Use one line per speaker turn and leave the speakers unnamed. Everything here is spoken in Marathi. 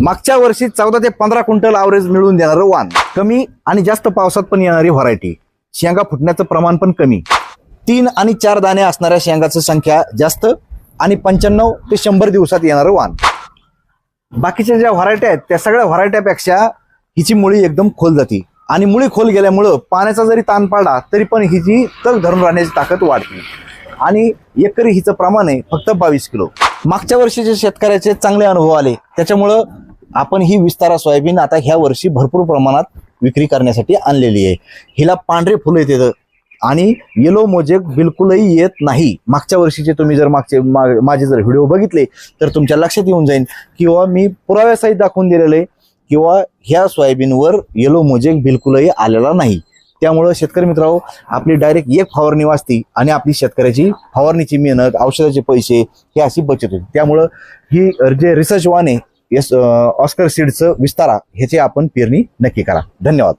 मागच्या वर्षी चौदा ते पंधरा क्विंटल आवरेज मिळवून देणारं वाण. कमी आणि जास्त पावसात पण येणारी व्हरायटी शेंगा फुटण्याचं प्रमाण पण कमी. तीन आणि चार दाणे असणाऱ्या शेंगाचं संख्या जास्त आणि पंच्याण्णव ते शंभर दिवसात येणारं वाण. बाकीच्या ज्या व्हरायट्या आहेत त्या सगळ्या व्हरायट्यापेक्षा हिची मुळी एकदम खोल जाती. आणि मुळी खोल गेल्यामुळं पाण्याचा जरी ताण पाडला तरी पण हिची तग धरून राहण्याची ताकद वाढते. आणि एकरी हिचं प्रमाण आहे फक्त बावीस किलो. मागच्या वर्षीचे शेतकऱ्याचे चांगले अनुभव आले त्याच्यामुळं आपण ही विस्तारा सोयाबीन आता ह्या वर्षी भरपूर प्रमाणात विक्री करण्यासाठी आणलेली आहे. हिला पांढरे फुलं येते आणि येलो मोजेक बिलकुलही येत नाही. मागच्या वर्षीचे तुम्ही जर मागचे मा- माझे जर व्हिडिओ बघितले तर तुमच्या लक्षात येऊन जाईल किंवा मी पुराव्यासहित दाखवून दिलेलं आहे किंवा ह्या सोयाबीनवर येलो मोजेक बिलकुलही आलेला नाही. त्यामुळं शेतकरी मित्रांनो आपली डायरेक्ट एक फवारणी वाचती आणि आपली शेतकऱ्याची फवारणीची मेहनत औषधाचे पैसे हे अशी बचत होती. त्यामुळं ही जे रिसर्च वान आहे ऑस्कर सीडचं विस्तारा ह्याची आपण पेरणी नक्की करा. धन्यवाद.